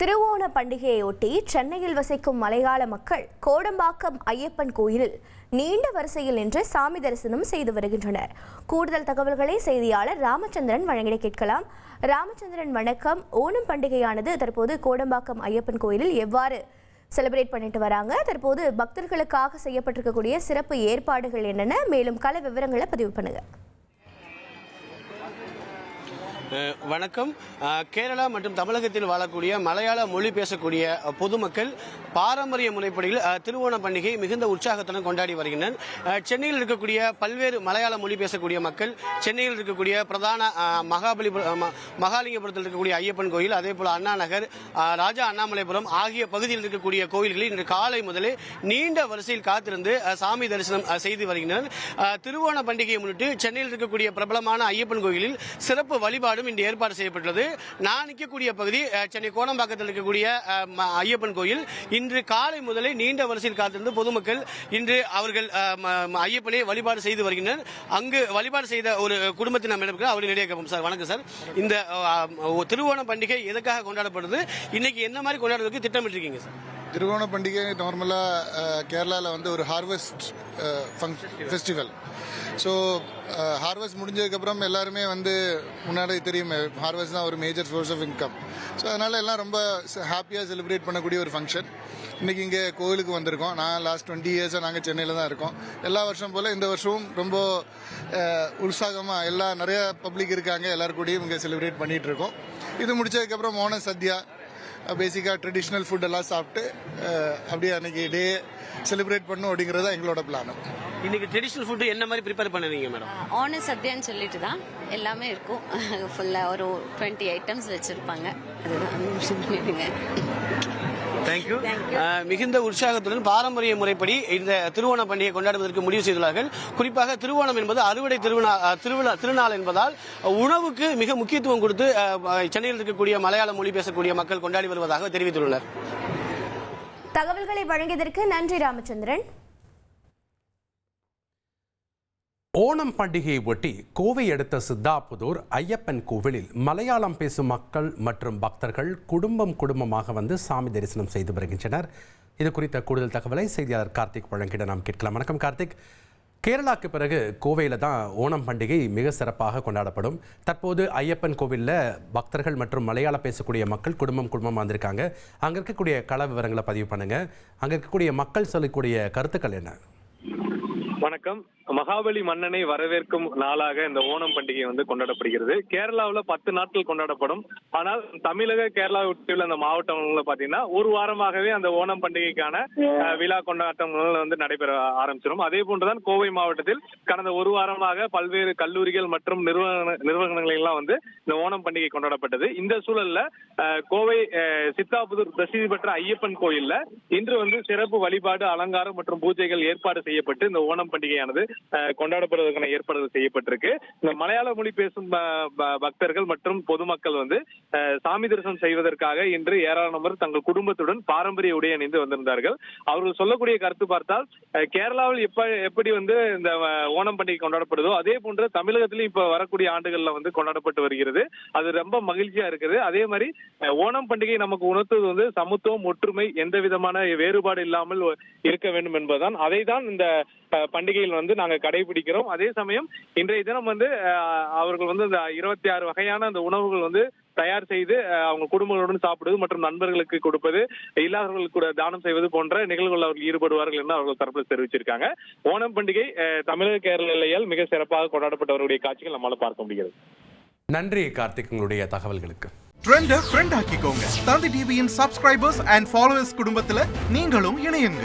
திருவோண பண்டிகையொட்டி சென்னையில் வசிக்கும் மலையாள மக்கள் கோடம்பாக்கம் ஐயப்பன் கோயிலில் நீண்ட வரிசையில் நின்று சாமி தரிசனம் செய்து வருகின்றனர். கூடுதல் தகவல்களை செய்தியாளர் ராமச்சந்திரன் வழங்கிட கேட்கலாம். ராமச்சந்திரன் வணக்கம். ஓணம் பண்டிகையானது தற்போது கோடம்பாக்கம் ஐயப்பன் கோயிலில் எவ்வாறு செலிப்ரேட் பண்ணிட்டு வராங்க? தற்போது பக்தர்களுக்காக செய்யப்பட்டிருக்கக்கூடிய சிறப்பு ஏற்பாடுகள் என்னென்ன? மேலும் கல விவரங்களை பதிவு பண்ணுங்க. வணக்கம். கேரளா மற்றும் தமிழகத்தில் வாழக்கூடிய மலையாள மொழி பேசக்கூடிய பொதுமக்கள் பாரம்பரிய முறைப்படியில் திருவோண பண்டிகை மிகுந்த உற்சாகத்துடன் கொண்டாடி வருகின்றனர். சென்னையில் இருக்கக்கூடிய பல்வேறு மலையாள மொழி பேசக்கூடிய மக்கள் சென்னையில் இருக்கக்கூடிய பிரதான மகாபலிபுரம் மகாலிங்கபுரத்தில் இருக்கக்கூடிய ஐயப்பன் கோயில் அதே போல் அண்ணா நகர் ராஜா அண்ணாமலைபுரம் ஆகிய பகுதியில் இருக்கக்கூடிய கோயில்களில் இன்று காலை முதலே நீண்ட வரிசையில் காத்திருந்து சாமி தரிசனம் செய்து வருகின்றனர். திருவோண பண்டிகையை முன்னிட்டு சென்னையில் இருக்கக்கூடிய பிரபலமான ஐயப்பன் கோயிலில் சிறப்பு வழிபாடு வழிபாடும் இன்று ஏற்பாடு செய்யப்பட்டுள்ளது. நான் நிற்கக்கூடிய பகுதி சென்னை கோணம்பாக்கத்தில் இருக்கக்கூடிய ஐயப்பன் கோயில். இன்று காலை முதலே நீண்ட வரிசையில் காத்திருந்து பொதுமக்கள் இன்று அவர்கள் ஐயப்பனை வழிபாடு செய்து வருகின்றனர். அங்கு வழிபாடு செய்த ஒரு குடும்பத்தின் நம்ம இருக்கிறோம் அவர்கள் நிறைய கேட்போம். சார் வணக்கம் சார். இந்த திருவோண பண்டிகை எதுக்காக கொண்டாடப்படுது? இன்னைக்கு என்ன மாதிரி கொண்டாடுறதுக்கு திட்டமிட்டிருக்கீங்க சார்? திருவோண பண்டிகை நார்மலாக கேரளாவில் வந்து ஒரு harvest festival so harvest uh, முடிஞ்சதுக்கப்புறம் எல்லாருமே வந்து முன்னாடி தெரியும் ஹார்வெஸ்ட் தான் ஒரு major source of income so அதனால் எல்லாம் ரொம்ப ஹாப்பியாக செலிப்ரேட் பண்ணக்கூடிய ஒரு ஃபங்க்ஷன் இன்றைக்கி இங்கே கோவிலுக்கு வந்திருக்கோம். நான் லாஸ்ட் டுவெண்ட்டி இயர்ஸாக நாங்கள் சென்னையில் தான் இருக்கோம். எல்லா வருஷம் போல் இந்த வருஷமும் ரொம்ப uh, உற்சாகமாக எல்லா நிறைய பப்ளிக் இருக்காங்க. எல்லாரு கூடயும் இங்கே செலிப்ரேட் பண்ணிகிட்டு இருக்கோம். இது முடிச்சதுக்கப்புறம் மோன சத்யா பேசிக்காக ட்ரெடிஷ்னல் ஃபுட்டெல்லாம் சாப்பிட்டு uh, அப்படியே அன்னைக்கு டே செலிப்ரேட் பண்ணும் அப்படிங்கிறது தான் எங்களோட பிளானும் இன்னைக்கு ட்ரெடிஷனல் ஃபுட் என்ன மாதிரி ப்ரிப்பேர் பண்ணுவீங்க மேடம் ஆன சத்யான்னு சொல்லிட்டு தான் எல்லாமே இருக்கும். ஃபுல்லாக ஒரு டுவெண்ட்டி ஐட்டம்ஸ் வச்சுருப்பாங்க. அதுதான் தேங்க்யூ மிகுந்த உற்சாகத்துடன் பாரம்பரிய முறைப்படி இந்த திருவோண பண்டிகை கொண்டாடுவதற்கு முடிவு செய்துள்ளார்கள். குறிப்பாக திருவோணம் என்பது அறுவடை திருவிழா திருவிழா திருநாள் என்பதால் உணவுக்கு மிக முக்கியத்துவம் கொடுத்து சென்னையில் இருக்கக்கூடிய மலையாள மொழி பேசக்கூடிய மக்கள் கொண்டாடி வருவதாக தெரிவித்துள்ளனர். தகவல்களை வழங்கியதற்கு நன்றி ராமச்சந்திரன். ஓணம் பண்டிகையை ஒட்டி கோவை அடுத்த சித்தாபுதூர் ஐயப்பன் கோவிலில் மலையாளம் பேசும் மக்கள் மற்றும் பக்தர்கள் குடும்பம் குடும்பமாக வந்து சாமி தரிசனம் செய்து வருகின்றனர். இது குறித்த கூடுதல் தகவலை செய்தியாளர் கார்த்திக் வழங்கிட நாம் கேட்கலாம். வணக்கம் கார்த்திக். கேரளாக்கு பிறகு கோவையில் தான் ஓணம் பண்டிகை மிக சிறப்பாக கொண்டாடப்படும். தற்போது ஐயப்பன் கோவிலில் பக்தர்கள் மற்றும் மலையாளம் பேசக்கூடிய மக்கள் குடும்பம் குடும்பமாக வந்திருக்காங்க. அங்கே இருக்கக்கூடிய கள விவரங்களை பதிவு பண்ணுங்கள் அங்கே இருக்கக்கூடிய மக்கள் சொல்லக்கூடிய கருத்துக்கள் என்ன? வணக்கம். மகாபலி மன்னனை வரவேற்கும் நாளாக இந்த ஓணம் பண்டிகை வந்து கொண்டாடப்படுகிறது. கேரளாவுல பத்து நாட்கள் கொண்டாடப்படும். ஆனால் தமிழக கேரளா உள்ள அந்த மாவட்டங்கள்ல பாத்தீங்கன்னா ஒரு வாரமாகவே அந்த ஓணம் பண்டிகைக்கான விழா கொண்டாட்டங்கள் வந்து நடைபெற ஆரம்பிச்சிடும். அதே போன்றுதான் கோவை மாவட்டத்தில் கடந்த ஒரு வாரமாக பல்வேறு கல்லூரிகள் மற்றும் நிறுவன நிறுவனங்கள் எல்லாம் வந்து இந்த ஓணம் பண்டிகை கொண்டாடப்பட்டது. இந்த சூழல்ல கோவை சித்தாபுதூர் பிரசித்தி பெற்ற ஐயப்பன் கோயில்ல இன்று வந்து சிறப்பு வழிபாடு அலங்காரம் மற்றும் பூஜைகள் ஏற்பாடு செய்யப்பட்டு இந்த ஓணம் பண்டிகையானது கொண்டாடப்படுவதற்கான ஏற்பாடுகள் செய்யப்பட்டிருக்கு. இந்த மலையாள மொழி பேசும் பக்தர்கள் மற்றும் பொதுமக்கள் வந்து சாமி தரிசனம் செய்வதற்காக இன்று ஏராளமானவர் தங்கள் குடும்பத்துடன் பாரம்பரிய உடை அணிந்து வந்திருந்தார்கள். அவர்கள் சொல்லக்கூடிய கருத்து பார்த்தால் கேரளாவில் எப்ப எப்படி வந்து இந்த ஓணம் பண்டிகை கொண்டாடப்படுதோ அதே போன்று தமிழகத்திலும் இப்ப வரக்கூடிய ஆண்டுகள்ல வந்து கொண்டாடப்பட்டு வருகிறது. அது ரொம்ப மகிழ்ச்சியா இருக்குது. அதே மாதிரி ஓணம் பண்டிகை நமக்கு உணர்த்துவது வந்து சமத்துவம் ஒற்றுமை எந்த விதமான வேறுபாடு இல்லாமல் இருக்க வேண்டும் என்பதுதான். அதை தான் இந்த பண்டிகையில் வந்து நாங்க கடைபிடிக்கிறோம். அதே சமயம் இன்றைய தினம் வந்து அவர்கள் வந்து இந்த இருபத்தி ஆறு வகையான அந்த உணவுகள் வந்து தயார் செய்து அவங்க குடும்பங்களுடன் சாப்பிடுவது மற்றும் நண்பர்களுக்கு கொடுப்பது இல்லாதவர்களுக்கு கூட தானம் செய்வது போன்ற நிகழ்வுகள் அவர்கள் ஈடுபடுவார்கள் என்று அவர்கள் தரப்பில் தெரிவிச்சிருக்காங்க. ஓணம் பண்டிகை தமிழக கேரள எல்லையால் மிக சிறப்பாக கொண்டாடப்பட்டவருடைய காட்சிகள் நம்மால பார்க்க முடிகிறது. நன்றி கார்த்திக் உங்களுடைய தகவல்களுக்கு. ட்ரெண்ட ஃப்ரெண்ட் ஆக்கிக்கோங்க. தந்தி டிவியின் சப்ஸ்கிரைபர்ஸ் அண்ட் ஃபாலோவர்ஸ் குடும்பத்துல நீங்களும் இணையுங்க.